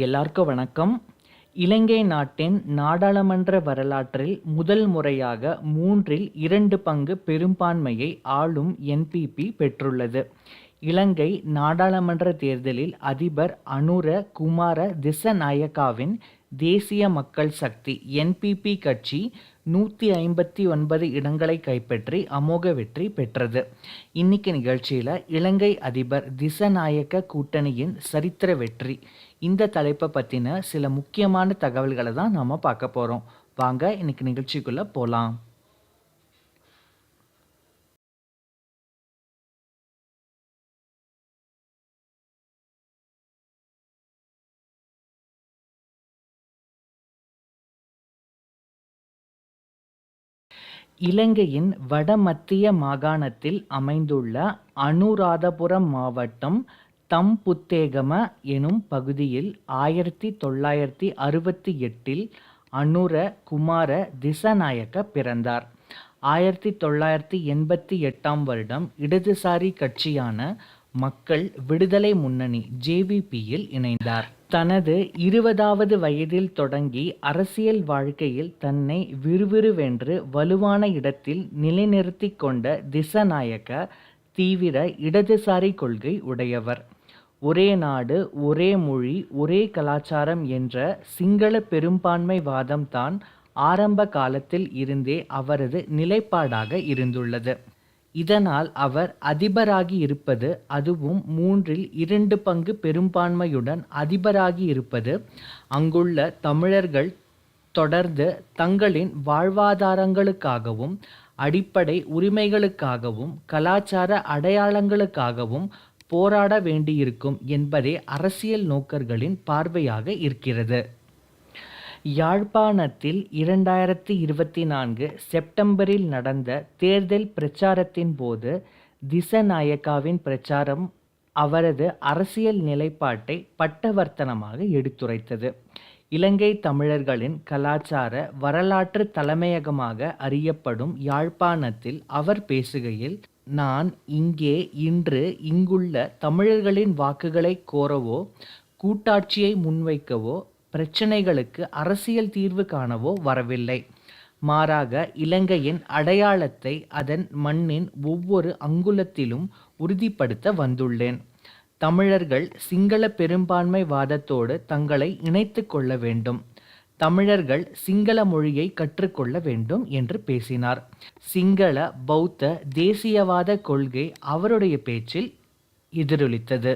எல்லாருக்கும் வணக்கம். இலங்கை நாட்டின் நாடாளுமன்ற வரலாற்றில் முதல் முறையாக மூன்றில் இரண்டு பங்கு பெரும்பான்மையை ஆளும் என்பிபி பெற்றுள்ளது. இலங்கை நாடாளுமன்ற தேர்தலில் அதிபர் அனுர குமார திசநாயக்காவின் தேசிய மக்கள் சக்தி என்பிபி கட்சி நூற்றி ஐம்பத்தி ஒன்பது இடங்களை கைப்பற்றி அமோக வெற்றி பெற்றது. இன்னைக்கு நிகழ்ச்சியில் இலங்கை அதிபர் திசநாயக்க கூட்டணியின் சரித்திர வெற்றி இந்த தலைப்பை பற்றின சில முக்கியமான தகவல்களை தான் நாம் பார்க்க போகிறோம் வாங்க இன்னைக்கு நிகழ்ச்சிக்குள்ளே போகலாம் இலங்கையின் வடமத்திய மாகாணத்தில் அமைந்துள்ள அனுராதபுரம் மாவட்டம் தம்புத்தேகம எனும் பகுதியில் ஆயிரத்தி தொள்ளாயிரத்தி அறுபத்தி எட்டில் அனுர குமார திசநாயக்க பிறந்தார். ஆயிரத்தி தொள்ளாயிரத்தி எண்பத்தி எட்டாம் வருடம் இடதுசாரி கட்சியான மக்கள் விடுதலை முன்னணி ஜேவிபியில் இணைந்தார். தனது இருபதாவது வயதில் தொடங்கி அரசியல் வாழ்க்கையில் தன்னை விறுவிறுவென்று வலுவான இடத்தில் நிலைநிறுத்தி கொண்ட திசநாயக்க தீவிர இடதுசாரி கொள்கை உடையவர். ஒரே நாடு ஒரே மொழி ஒரே கலாச்சாரம் என்ற சிங்கள பெரும்பான்மை வாதம்தான் ஆரம்ப காலத்தில் இருந்தே அவரது நிலைப்பாடாக இருந்துள்ளது. இதனால் அவர் அதிபராகி இருப்பது அதுவும் மூன்றில் இரண்டு பங்கு பெரும்பான்மையுடன் அதிபராகி இருப்பது அங்குள்ள தமிழர்கள் தொடர்ந்து தங்களின் வாழ்வாதாரங்களுக்காகவும் அடிப்படை உரிமைகளுக்காகவும் கலாச்சார அடையாளங்களுக்காகவும் போராட வேண்டியிருக்கும் என்பதே அரசியல் நோக்கர்களின் பார்வையாக இருக்கிறது. யாழ்ப்பாணத்தில் இரண்டாயிரத்தி இருபத்தி நான்கு செப்டம்பரில் நடந்த தேர்தல் பிரச்சாரத்தின் போது திசநாயக்காவின் பிரச்சாரம் அவரது அரசியல் நிலைப்பாட்டை பட்டவர்த்தனமாக எடுத்துரைத்தது. இலங்கை தமிழர்களின் கலாச்சார வரலாற்று தலைமையகமாக அறியப்படும் யாழ்ப்பாணத்தில் அவர் பேசுகையில் நான் இங்கே இன்று இங்குள்ள தமிழர்களின் வாக்குகளை கோரவோ கூட்டாட்சியை முன்வைக்கவோ பிரச்சனைகளுக்கு அரசியல் தீர்வு காணவோ வரவில்லை. மாறாக இலங்கையின் அடையாளத்தை அதன் மண்ணின் ஒவ்வொரு அங்குலத்திலும் உறுதிப்படுத்த வந்துள்ளேன். தமிழர்கள் சிங்கள பெரும்பான்மை வாதத்தோடு தங்களை இணைத்து கொள்ள வேண்டும். தமிழர்கள் சிங்கள மொழியை கற்றுக்கொள்ள வேண்டும் என்று பேசினார். சிங்கள பௌத்த தேசியவாத கொள்கை அவருடைய பேச்சில் எதிரொலித்தது.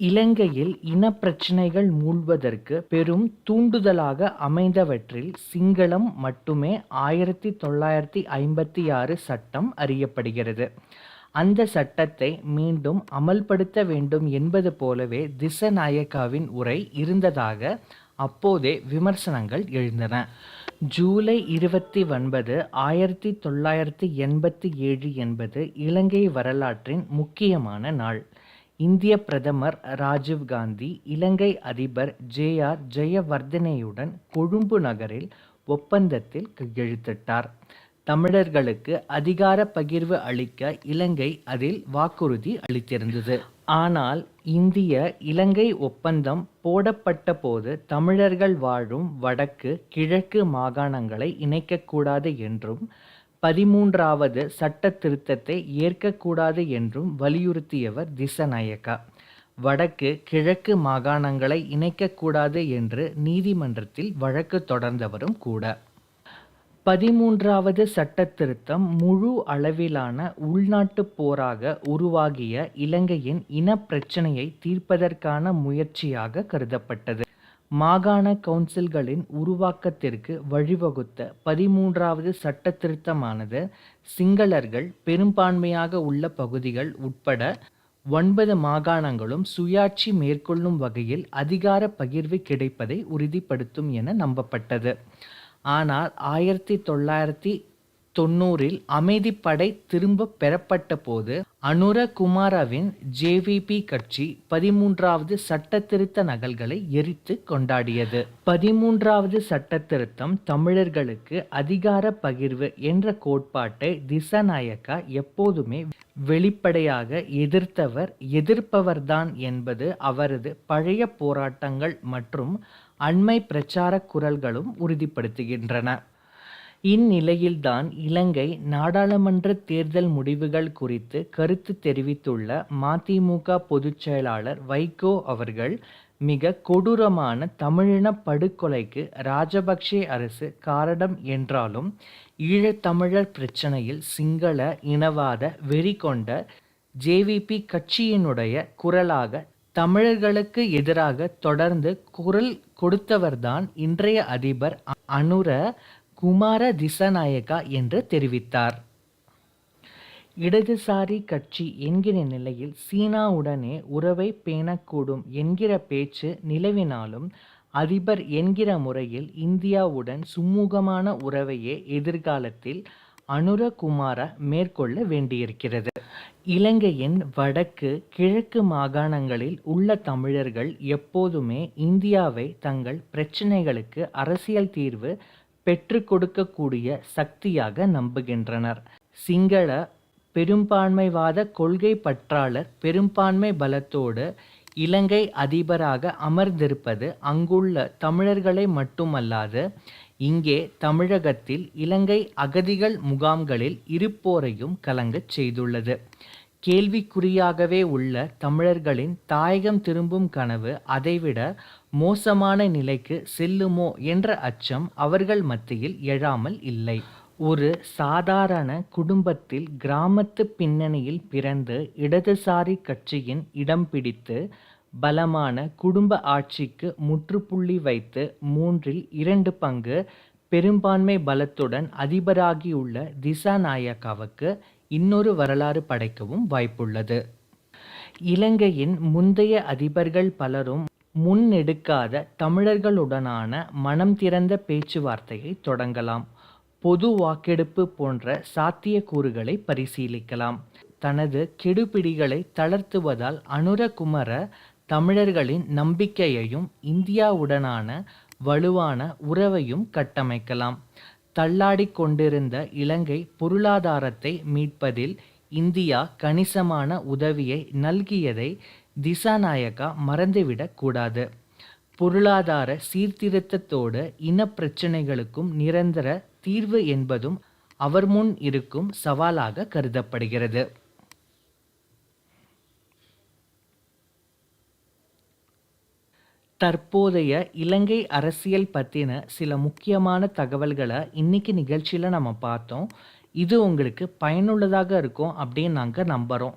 இலங்கையில் இனப்பிரச்சினைகள் மூழ்வதற்கு பெரும் தூண்டுதலாக அமைந்தவற்றில் சிங்களம் மட்டுமே ஆயிரத்தி தொள்ளாயிரத்தி ஐம்பத்தி ஆறு சட்டம் அறியப்படுகிறது. அந்த சட்டத்தை மீண்டும் அமல்படுத்த வேண்டும் என்பது போலவே திசநாயக்காவின் உரை இருந்ததாக அப்போதே விமர்சனங்கள் எழுந்தன. ஜூலை இருபத்தி ஒன்பது ஆயிரத்தி தொள்ளாயிரத்தி எண்பத்தி ஏழு என்பது இலங்கை வரலாற்றின் முக்கியமான நாள். இந்திய பிரதமர் ராஜீவ் காந்தி இலங்கை அதிபர் ஜே ஆர் கொழும்பு நகரில் ஒப்பந்தத்தில் கையெழுத்திட்டார். தமிழர்களுக்கு அதிகார பகிர்வு அளிக்க இலங்கை அதில் வாக்குறுதி அளித்திருந்தது. ஆனால் இந்திய இலங்கை ஒப்பந்தம் போடப்பட்ட போது தமிழர்கள் வாழும் வடக்கு கிழக்கு மாகாணங்களை இணைக்கக்கூடாது என்றும் பதிமூன்றாவது சட்ட திருத்தத்தை ஏற்கக்கூடாது என்றும் வலியுறுத்தியவர் திசநாயக்கா. வடக்கு கிழக்கு மாகாணங்களை இணைக்கக்கூடாது என்று நீதிமன்றத்தில் வழக்கு தொடர்ந்தவரும் கூட. பதிமூன்றாவது சட்டத்திருத்தம் முழு அளவிலான உள்நாட்டு போராக உருவாகிய இலங்கையின் இனப்பிரச்சினையை தீர்ப்பதற்கான முயற்சியாக கருதப்பட்டது. மாகாண கவுன்சில்களின் உருவாக்கத்திற்கு வழிவகுத்த பதிமூன்றாவது சட்டத்திருத்தமானது சிங்களர்கள் பெரும்பான்மையாக உள்ள பகுதிகள் உட்பட ஒன்பது மாகாணங்களும் சுயாட்சி மேற்கொள்ளும் வகையில் அதிகார பகிர்வு கிடைப்பதை உறுதிப்படுத்தும் என நம்பப்பட்டது. ஆனால் ஆயிரத்தி தொள்ளாயிரத்தி தொண்ணூறில் அமைதிப்படை திரும்பப் பெறப்பட்டபோது அனுரகுமாரவின் ஜேவிபி கட்சி பதிமூன்றாவது சட்டத்திருத்த நகல்களை எரித்து கொண்டாடியது. பதிமூன்றாவது சட்டத்திருத்தம் தமிழர்களுக்கு அதிகார பகிர்வு என்ற கோட்பாட்டை திசாநாயக்கா எப்போதுமே வெளிப்படையாக எதிர்த்தவர் எதிர்ப்பவர்தான் என்பது அவரது பழைய போராட்டங்கள் மற்றும் அண்மை பிரச்சார குரல்களும் உறுதிப்படுத்துகின்றன. இந்நிலையில்தான் இலங்கை நாடாளுமன்ற தேர்தல் முடிவுகள் குறித்து கருத்து தெரிவித்துள்ள மதிமுக பொதுச்செயலாளர் வைகோ அவர்கள் மிக கொடூரமான தமிழின படுகொலைக்கு ராஜபக்சே அரசு காரணம் என்றாலும் ஈழத்தமிழர் பிரச்சனையில் சிங்கள இனவாத வெறி கொண்ட ஜேவிபி கட்சியினுடைய குரலாக தமிழர்களுக்கு எதிராக தொடர்ந்து குரல் கொடுத்தவர்தான் இன்றைய அதிபர் அனுர குமார திசநாயகா என்று தெரிவித்தார். இடதுசாரி கட்சி என்கிற நிலையில் சீனாவுடனே உறவை பேணக்கூடும் என்கிற பேச்சு நிலவினாலும் அதிபர் என்கிற முறையில் இந்தியாவுடன் சுமூகமான உறவையே எதிர்காலத்தில் அனுரகுமார மேற்கொள்ள வேண்டியிருக்கிறது. இலங்கையின் வடக்கு கிழக்கு மாகாணங்களில் உள்ள தமிழர்கள் எப்போதுமே இந்தியாவை தங்கள் பிரச்சினைகளுக்கு அரசியல் தீர்வு பெற்று கொடுக்கக்கூடிய சக்தியாக நம்புகின்றனர். சிங்கள பெரும்பான்மைவாத கொள்கை பற்றாளர் பெரும்பான்மை பலத்தோடு இலங்கை அதிபராக அமர்ந்திருப்பது அங்குள்ள தமிழர்களை மட்டுமல்லாது இங்கே தமிழகத்தில் இலங்கை அகதிகள் முகாம்களில் இருப்போரையும் கலங்கச் செய்துள்ளது. கேள்விக்குறியாகவே உள்ள தமிழர்களின் தாயகம் திரும்பும் கனவு அதைவிட மோசமான நிலைக்கு செல்லுமோ என்ற அச்சம் அவர்கள் மத்தியில் எழாமல் இல்லை. ஒரு சாதாரண குடும்பத்தில் கிராமத்து பின்னணியில் பிறந்து இடதுசாரி கட்சியின் இடம் பிடித்து பலமான குடும்ப ஆட்சிக்கு முற்றுப்புள்ளி வைத்து மூன்றில் இரண்டு பங்கு பெரும்பான்மை பலத்துடன் அதிபராகியுள்ள திசாநாயக்காவுக்கு இன்னொரு வரலாறு படைக்கவும் வாய்ப்புள்ளது. இலங்கையின் முந்தைய அதிபர்கள் பலரும் முன்னெடுக்காத தமிழர்களுடனான மனம் திறந்த பேச்சுவார்த்தையை தொடங்கலாம். பொது வாக்கெடுப்பு போன்ற சாத்தியக்கூறுகளை பரிசீலிக்கலாம். தனது கெடுபிடிகளை தளர்த்துவதால் அனுரகுமர தமிழர்களின் நம்பிக்கையையும் இந்தியாவுடனான வலுவான உறவையும் கட்டமைக்கலாம். தள்ளாடி கொண்டிருந்த இலங்கை பொருளாதாரத்தை மீட்பதில் இந்தியா கணிசமான உதவியை நல்கியதை திசாநாயக்கா மறந்துவிடக் கூடாது பொருளாதார சீர்திருத்தத்தோடு இனப்பிரச்சினைகளுக்கும் நிரந்தர தீர்வு என்பதும் அவர் முன் இருக்கும் சவாலாக கருதப்படுகிறது. தற்போதைய இலங்கை அரசியல் பற்றின சில முக்கியமான தகவல்களை இன்னைக்கு நிகழ்ச்சியில் நம்ம பார்த்தோம். இது உங்களுக்கு பயனுள்ளதாக இருக்கும் அப்படின்னு நாங்கள் நம்புகிறோம்